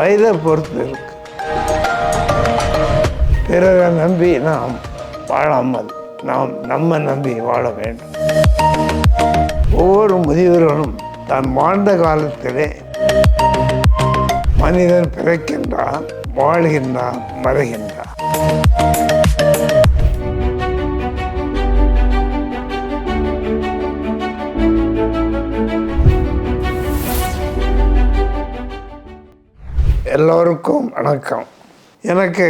வயதை பொறுத்து இருக்கு. பிறரை நம்பி நாம் வாழாமல் நாம் நம்ம நம்பி வாழ வேண்டும். ஒவ்வொரு முதியவர்களும் தான் வாழ்ந்த காலத்திலே மனிதன் பிறக்கின்றான் வாழ்கின்றான் மறைகின்றான் எல்லோருக்கும் வணக்கம். எனக்கு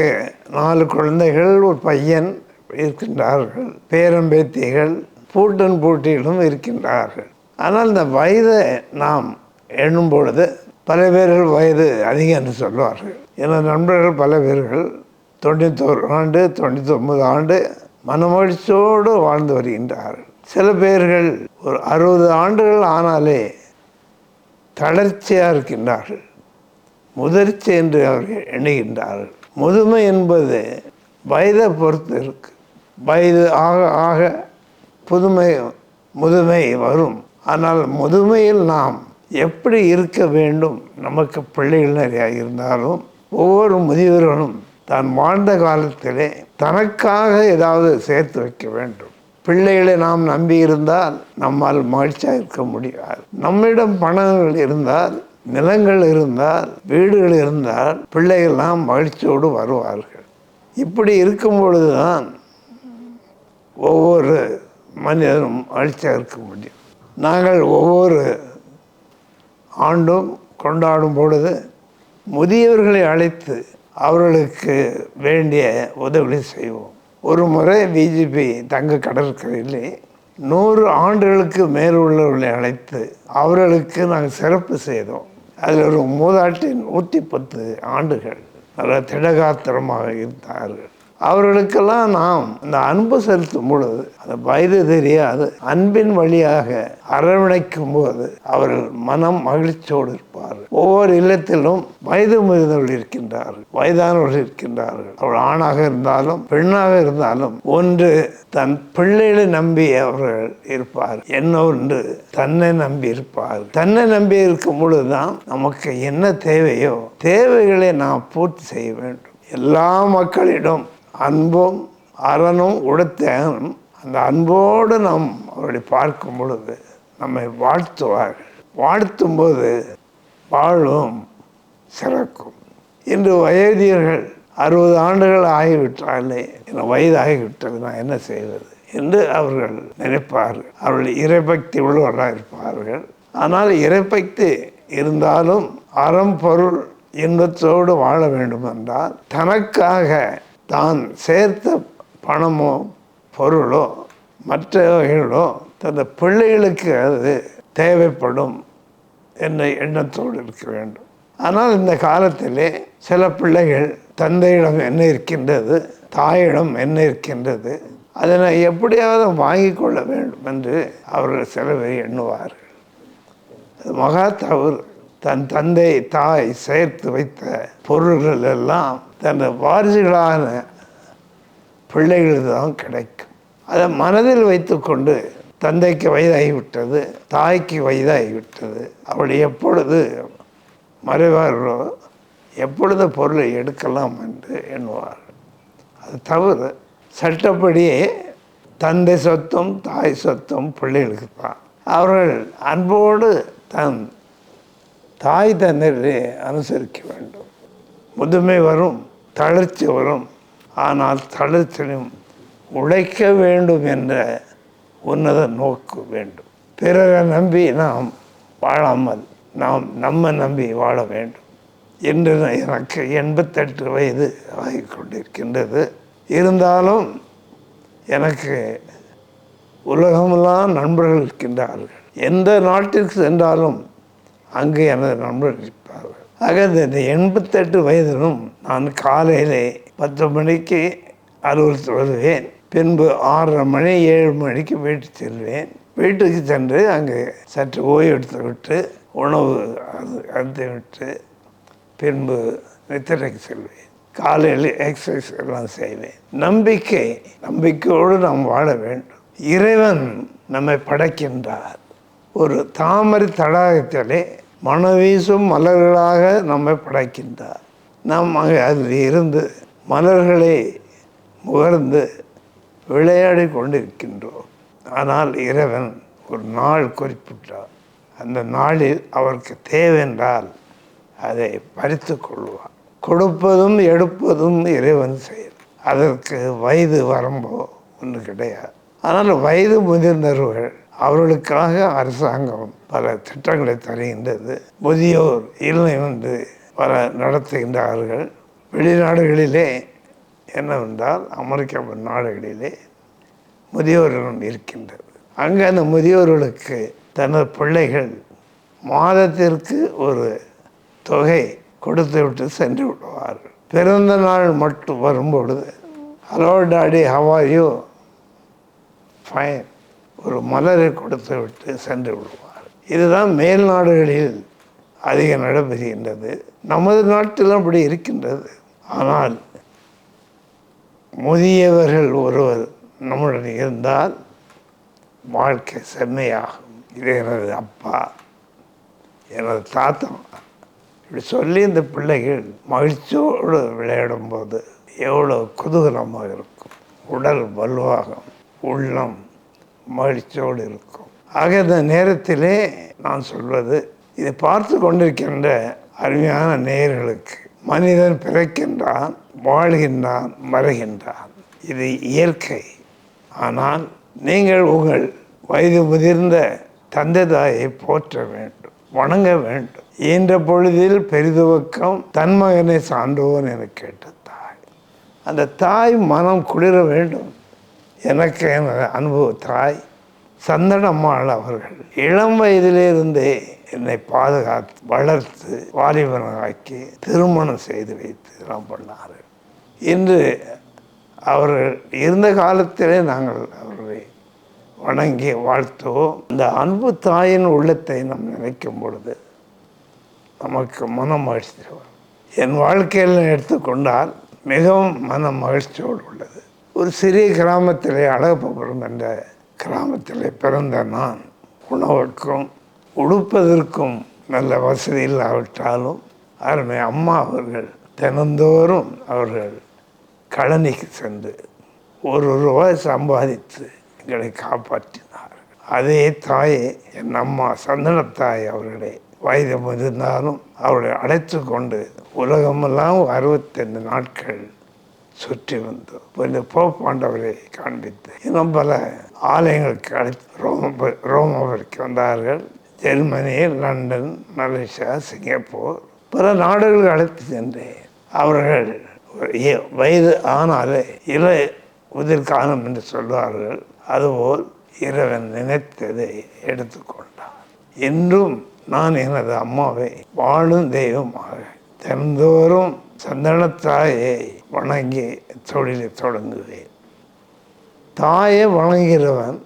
நாலு குழந்தைகள் ஒரு பையன் இருக்கின்றார்கள். பேரம்பேத்திகள் பூட்டன் பூட்டிகளும் இருக்கின்றார்கள். ஆனால் இந்த வயதை நாம் எண்ணும் பொழுது பல பேர்கள் வயது அதிகம் என்று சொல்வார்கள். எனது நண்பர்கள் பல பேர்கள் தொண்ணூத்தோரு ஆண்டு தொண்ணூத்தொம்பது ஆண்டு மனமகிழ்ச்சியோடு வாழ்ந்து வருகின்றார்கள். சில பேர்கள் ஒரு அறுபது ஆண்டுகள் ஆனாலே தளர்ச்சியாக இருக்கின்றார்கள். முதிர்ச்சி என்று அவர்கள் எண்ணுகின்றார்கள் முதுமை என்பது வயதை பொறுத்து இருக்கு. வயது ஆக ஆக புதுமை முதுமை வரும். ஆனால் முதுமையில் நாம் எப்படி இருக்க வேண்டும்? நமக்கு பிள்ளைகள் நிறையா இருந்தாலும் ஒவ்வொரு முதியவர்களும் தான் வாழ்ந்த காலத்திலே தனக்காக ஏதாவது சேர்த்து வைக்க வேண்டும். பிள்ளைகளை நாம் நம்பி இருந்தால் நம்மால் மகிழ்ச்சியாக இருக்க முடியாது. நம்மிடம் பணங்கள் இருந்தால் நிலங்கள் இருந்தால் வீடுகள் இருந்தால் பிள்ளைகள்லாம் மகிழ்ச்சியோடு வருவார்கள். இப்படி இருக்கும் பொழுதுதான் ஒவ்வொரு மனிதனும் மகிழ்ச்சியாக இருக்க முடியும். நாங்கள் ஒவ்வொரு ஆண்டும் கொண்டாடும் பொழுது முதியவர்களை அழைத்து அவர்களுக்கு வேண்டிய உதவிகளை செய்வோம். ஒரு முறை பிஜேபி தங்க கடற்கரையிலே நூறு ஆண்டுகளுக்கு மேல் உள்ளவர்களை அழைத்து அவர்களுக்கு நாங்கள் சிறப்பு செய்தோம். அதில் ஒரு மூதாட்டி நூற்றி பத்து ஆண்டுகள் நல்ல திடகாத்திரமாக இருந்தார்கள். அவர்களுக்கெல்லாம் நாம் இந்த அன்பு செலுத்தும் பொழுது அந்த வயது தெரியாது அன்பின் வழியாக அரவணைக்கும் போது அவர்கள் மனம் மகிழ்ச்சியோடு இருப்பார்கள். ஒவ்வொரு இல்லத்திலும் வயது முதிர்ந்தவர்கள் இருக்கின்றார்கள் வயதானவர்கள் இருக்கின்றார்கள். அவள் ஆணாக இருந்தாலும் பெண்ணாக இருந்தாலும் ஒன்று தன் பிள்ளைகளை நம்பி அவர்கள் இருப்பார் என்ன ஒன்று தன்னை நம்பி இருப்பார் தன்னை நம்பி இருக்கும் பொழுதுதான் நமக்கு என்ன தேவையோ தேவைகளை நாம் பூர்த்தி செய்ய வேண்டும். எல்லா மக்களிடம் அன்பும் அறனும் உடுத்தேனும் அந்த அன்போடு நாம் அவர்களை பார்க்கும் பொழுது நம்மை வாழ்த்துவார்கள். வாழ்த்தும் போது வாழும் சிறக்கும். இன்று வயதியர்கள் அறுபது ஆண்டுகள் ஆகிவிட்டாலே என் வயது ஆகிவிட்டது நான் என்ன செய்வது என்று அவர்கள் நினைப்பார்கள். அவர்கள் இறைபக்தி உள்ளவர்களாக இருப்பார்கள். ஆனால் இறைபக்தி இருந்தாலும் அறம் பொருள் இன்பத்தோடு வாழ வேண்டும் என்றால் தனக்காக தான் சேர்த்த பணமோ பொருளோ மற்றவைகளோ தந்த பிள்ளைகளுக்கு அது தேவைப்படும் என்ற எண்ணத்தோடு இருக்க வேண்டும். ஆனால் இந்த காலத்திலே சில பிள்ளைகள் தந்தையிடம் என்ன இருக்கின்றது தாயிடம் என்ன இருக்கின்றது அதனை எப்படியாவது வாங்கி கொள்ள வேண்டும் என்று அவர்கள் சிலவை எண்ணுவார்கள். அது மகா தவறு. தன் தந்தை தாய் சேர்த்து வைத்த பொருள்கள் எல்லாம் தன் வாரிசுகளான பிள்ளைகளுக்கு தான் கிடைக்கும். அதை மனதில் வைத்துக்கொண்டு தந்தைக்கு வயதாகிவிட்டது தாய்க்கு வயதாகிவிட்டது. அவள் எப்பொழுது மறைவார்களோ எப்பொழுது பொருளை எடுக்கலாம் என்று எண்ணுவார் அது தவறு. சட்டப்படியே தந்தை சொத்தும் தாய் சொத்தும் பிள்ளைகளுக்கு தான் அவர்கள் அன்போடு தன் தாய் தந்தையை அனுசரிக்க வேண்டும். முதுமை வரும் தளர்ச்சி வரும். ஆனால் தளர்ச்சியும் உழைக்க வேண்டும் என்ற உன்னத நோக்கு வேண்டும். பிறரை நம்பி நாம் வாழாமல் நாம் நம்ம நம்பி வாழ வேண்டும். என்று எனக்கு எண்பத்தெட்டு வயது ஆகி கொண்டிருக்கின்றது இருந்தாலும் எனக்கு உலகமெல்லாம் நண்பர்கள் இருக்கின்றார்கள். எந்த நாட்டிற்கு சென்றாலும் அங்கே எனது நண்பர்கள் இருப்பார்கள் ஆக இந்த எண்பத்தெட்டு வயதிலும் நான் காலையிலே பத்து மணிக்கு அலுவலகத்தில் வருவேன். பின்பு ஆறரை மணி ஏழு மணிக்கு வீட்டுக்கு செல்வேன். வீட்டுக்கு சென்று அங்கே சற்று ஓய்வு எடுத்துவிட்டு விட்டு உணவு அறுத்து விட்டு பின்பு நித்திரைக்கு செல்வேன். காலையில் எக்ஸசைஸ் எல்லாம் செய்வேன். நம்பிக்கை நம்பிக்கையோடு நாம் வாழ வேண்டும். இறைவன் நம்மை படைக்கின்றார். ஒரு தாமரை தடாகத்திலே மனவீசும் மலர்களாக நம்மை படைக்கின்றார். நாம் அங்கே அதில் இருந்து மலர்களை முகர்ந்து விளையாடி கொண்டிருக்கின்றோம். ஆனால் இறைவன் ஒரு நாள் குறிப்பிட்டார். அந்த நாளில் அவருக்கு தேவென்றால் அதை பறித்து கொள்வார். கொடுப்பதும் எடுப்பதும் இறைவன் செயல். அதற்கு வயது வரம்போ ஒன்று கிடையாது. ஆனால் வயது முதிர்ந்தவர்கள் அவர்களுக்காக அரசாங்கம் பல திட்டங்களை தருகின்றது. முதியோர் இல்லை வந்து பல நடத்துகின்றார்கள். வெளிநாடுகளிலே என்னவென்றால் அமெரிக்கா நாடுகளிலே முதியோர் இருக்கின்றது. அங்கே அந்த முதியோர்களுக்கு தனது பிள்ளைகள் மாதத்திற்கு ஒரு தொகை கொடுத்து விட்டு சென்று விடுவார்கள். பிறந்த நாள் மட்டும் வரும்பொழுது ஹலோ டாடி ஹவாயோ ஃபைன் ஒரு மலரை கொடுத்து விட்டு சென்று விடுவார். இதுதான் மேல் நாடுகளில் அதிக நடைபெறுகின்றது. நமது நாட்டிலும் அப்படி இருக்கின்றது. ஆனால் முதியவர்கள் ஒருவர் நம்முடன் இருந்தால் வாழ்க்கை செம்மையாகும். இது எனது அப்பா எனது தாத்தா. இப்படி சொல்லி இந்த பிள்ளைகள் மகிழ்ச்சியோடு விளையாடும்போது எவ்வளோ குதூகலமாக இருக்கும். உடல் வலுவாகும். உள்ளம் மகிழ்ச்சியோடு இருக்கும் ஆக இந்த நேரத்திலே நான் சொல்வது இதை பார்த்து கொண்டிருக்கின்ற அருமையான நேயர்களுக்கு மனிதன் பிறக்கின்றான் வாழ்கின்றான் மறைகின்றான் இது இயற்கை. ஆனால் நீங்கள் உங்கள் வயது முதிர்ந்த தந்தை தாயை போற்ற வேண்டும் வணங்க வேண்டும். இயன்ற பொழுதில் பெரிதுவக்கம் தன் மகனை சான்றோன் என கேட்ட தாய். அந்த தாய் மனம் குளிர வேண்டும். எனக்கு எனது அனுபவ தாய் சந்தனம்மாள் அவர்கள் இளம் வயதிலிருந்தே என்னை பாதுகாத்து வளர்த்து வாலிபனாக்கி திருமணம் செய்து வைத்து எல்லாம் பண்ணார்கள். இன்று அவர்கள் இருந்த காலத்திலே நாங்கள் அவர்களை வணங்கி வாழ்த்துவோம். இந்த அன்பு தாயின் உள்ளத்தை நாம் நினைக்கும் பொழுது நமக்கு மன மகிழ்ச்சி என் வாழ்க்கையில் எடுத்துக்கொண்டால் மிகவும் மன மகிழ்ச்சியோடு உள்ளது. ஒரு சிறிய கிராமத்தில் அழகப்பபுரம் என்ற கிராமத்தில் பிறந்த நான் உணவுக்கும் உடுப்பதற்கும் நல்ல வசதி இல்லாவிட்டாலும் அருமை அம்மா அவர்கள் தினந்தோறும் அவர்கள் கழனிக்கு சென்று ஒரு ரூபாய் சம்பாதித்து எங்களை காப்பாற்றினார் அதே தாயே என் அம்மா சந்தனத்தாய் அவர்களை வயது முதிர்ந்தாலும் அவர்களை அழைத்து கொண்டு உலகமெல்லாம் அறுபத்தைந்து நாட்கள் சுற்றி வந்தோம் இந்த போப்பாண்டவரை காண்பித்து இன்னும் பல ஆலயங்களுக்கு அழைத்து ரோம ரோமாவிற்கு வந்தார்கள். ஜெர்மனி லண்டன் மலேசியா சிங்கப்பூர் பல நாடுகளுக்கு அழைத்து சென்றேன் அவர்கள் வயது ஆனாலே இலை உதிர் காணும் என்று சொல்வார்கள். அதுபோல் இறைவன் நினைத்ததை எடுத்துக்கொண்டார் என்றும் நான் எனது அம்மாவை வாழும் தெய்வமாக தினந்தோறும் சந்தனத்தாயை வணங்கி தொழிலை தொடங்குவேன். தாயை வணங்குகிறவன்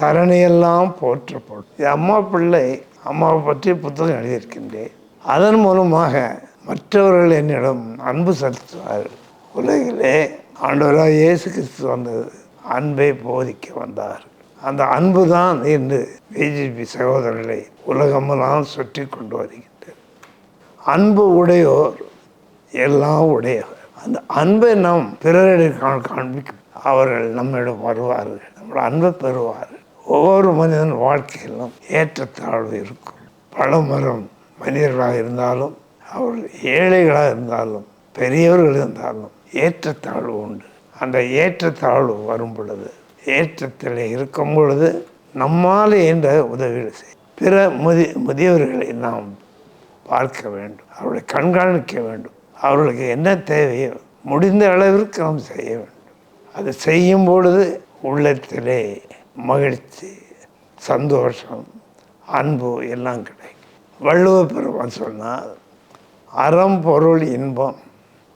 தரணியெல்லாம் போற்றப்படும். அம்மா பிள்ளை அம்மாவை பற்றி புத்தகம் எழுதியிருக்கின்றேன். அதன் மூலமாக மற்றவர்கள் என்னிடம் அன்பு செலுத்துவார்கள். உலகிலே ஆண்டவராக இயேசு கிறிஸ்து வந்தது. அன்பை போதிக்க வந்தார். அந்த அன்பு தான் இன்று பிஜேபி சகோதரர்களை உலகமெல்லாம் சுற்றி கொண்டு வருகின்றது. அன்பு உடையோர் எல்லாம் உடையவர் அந்த அன்பை நாம் பிறரிடம் கா- காண்பிக்க அவர்கள் நம்மிடம் வருவார்கள். நம்மளோட அன்பை பெறுவார்கள். ஒவ்வொரு மனிதன் வாழ்க்கையிலும் ஏற்றத்தாழ்வு இருக்கும். பழமரம் மனிதர்களாக இருந்தாலும் அவர்கள் ஏழைகளாக இருந்தாலும் பெரியவர்கள் இருந்தாலும் ஏற்றத்தாழ்வு உண்டு. அந்த ஏற்றத்தாழ்வு வரும் பொழுது ஏற்றத்தில் இருக்கும் பொழுது நம்மால் என்ற உதவிகள் செய் பிற முதி முதியவர்களை நாம் பார்க்க வேண்டும். அவர்களை கண்காணிக்க வேண்டும். அவர்களுக்கு என்ன தேவையோ முடிந்த அளவிற்கு நாம் செய்ய வேண்டும். அது செய்யும் பொழுது உள்ளத்திலே மகிழ்ச்சி சந்தோஷம் அன்பு எல்லாம் கிடைக்கும். வள்ளுவ பெருமான் சொன்னால் அறம் பொருள் இன்பம்.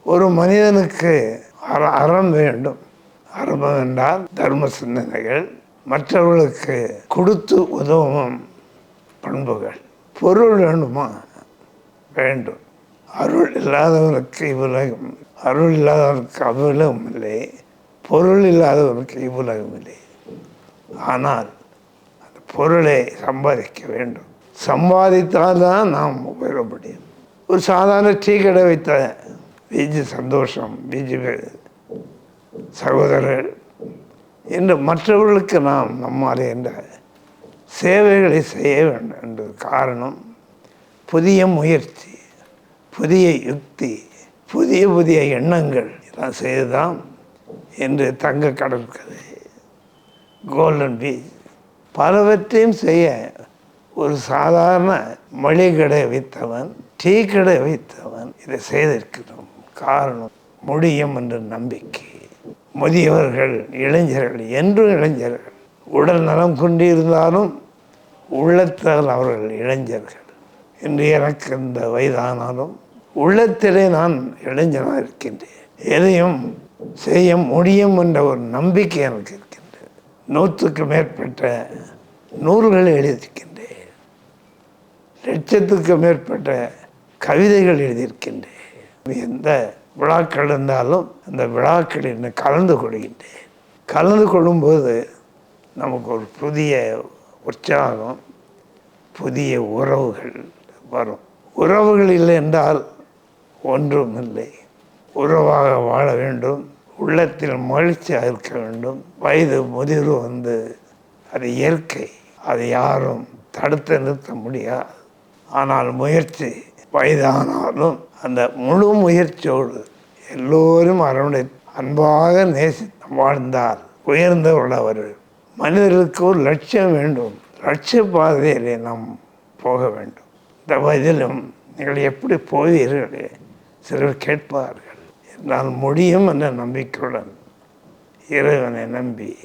ஒரு மனிதனுக்கு அற அறம் வேண்டும். அறமம் என்றால் தர்ம சிந்தனைகள் மற்றவர்களுக்கு கொடுத்து உதவும் பண்புகள். பொருள் வேண்டுமா? வேண்டும். அருள் இல்லாதவருக்கு இவ்வுலகம் அருள் இல்லாதவருக்கு அவ்வுலகம் இல்லை பொருள் இல்லாதவருக்கு இவ்வுலகம் இல்லை. ஆனால் அந்த பொருளை சம்பாதிக்க வேண்டும். சம்பாதித்தால் தான் நாம் உயர முடியும். ஒரு சாதாரண டீ கடை வைத்த விஜி சந்தோஷம் விஜி சகோதரர் என்று மற்றவர்களுக்கு நாம் நம்மால் என்ற சேவைகளை செய்ய வேண்டும் என்ற காரணம். புதிய முயற்சி. புதிய யுக்தி புதிய புதிய எண்ணங்கள் இதெல்லாம் செய்துதான் என்று தங்க கடற்கரை கோல்டன் பீச் பலவற்றையும் செய்ய ஒரு சாதாரண மளிகை கடை வைத்தவன் டீ கடை வைத்தவன் இதை செய்திருக்கிறோம். காரணம் முடியும் என்ற நம்பிக்கை. முதியவர்கள் இளைஞர்கள் என்றும் இளைஞர்கள். உடல் நலம் கொண்டிருந்தாலும் உள்ளத்தால் அவர்கள் இளைஞர்கள். இன்று எனக்கு இந்த வயதானாலும் உள்ளத்திலே நான் இளைஞனாக இருக்கின்றேன். எதையும் செய்ய முடியும் என்ற ஒரு நம்பிக்கை எனக்கு இருக்கின்றது. நூற்றுக்கு மேற்பட்ட நூல்களை எழுதியிருக்கின்றேன். லட்சத்துக்கு மேற்பட்ட கவிதைகள் எழுதியிருக்கின்றேன். எந்த விழாக்கள் இருந்தாலும் அந்த விழாக்களில் நான் கலந்து கொள்கின்றேன். கலந்து கொள்ளும்போது நமக்கு ஒரு புதிய உற்சாகம் புதிய உறவுகள் வரும். உறவுகள் இல்லை என்றால் ஒன்றும் இல்லை உறவாக வாழ வேண்டும். உள்ளத்தில் மகிழ்ச்சியாக இருக்க வேண்டும். வயது முதிர்வு வந்து அது இயற்கை. அதை யாரும் தடுத்து நிறுத்த முடியாது. ஆனால் முயற்சி வயதானாலும் அந்த முழு முயற்சியோடு எல்லோரும் அரவணை அன்பாக நேசி வாழ்ந்தால் உயர்ந்தவர்கள் மனிதர்களுக்கு ஒரு லட்சியம் வேண்டும். லட்சிய பாதையிலே நாம் போக வேண்டும். இந்த வயதிலும் நீங்கள் எப்படி போவீர்கள்? சிலர் கேட்பார்கள் என்னால் முடியும் என்ற நம்பிக்கையுடன் இறைவனை நம்பி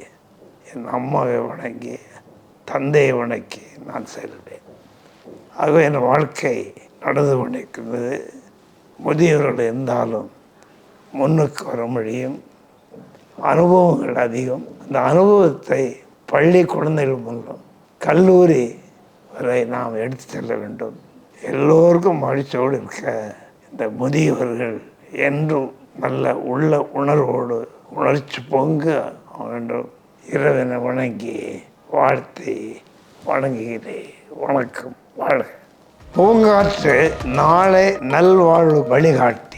என் அம்மாவை வணங்கி தந்தையை வணக்கி நான் செல்வேன். ஆகவே என் வாழ்க்கை நடந்து கொண்டிருக்கிறது. முதியவர்கள் இருந்தாலும் முன்னுக்கு வர முடியும். அனுபவங்கள் அதிகம். அந்த அனுபவத்தை பள்ளி குழந்தைகள் மூலம் கல்லூரி வரை நாம் எடுத்து செல்ல வேண்டும். எல்லோருக்கும் மகிழ்ச்சியோடு இருக்க இந்த முதியவர்கள் என்றும் நல்ல உள்ள உணர்வோடு உணர்ச்சி பொங்க வேண்டும். இரவினை வணங்கி வாழ்த்தி வணங்குகிறேன் வணக்கம். வாழ்க. பூங்காற்று நாளை நல்வாழ்வு வழிகாட்டி.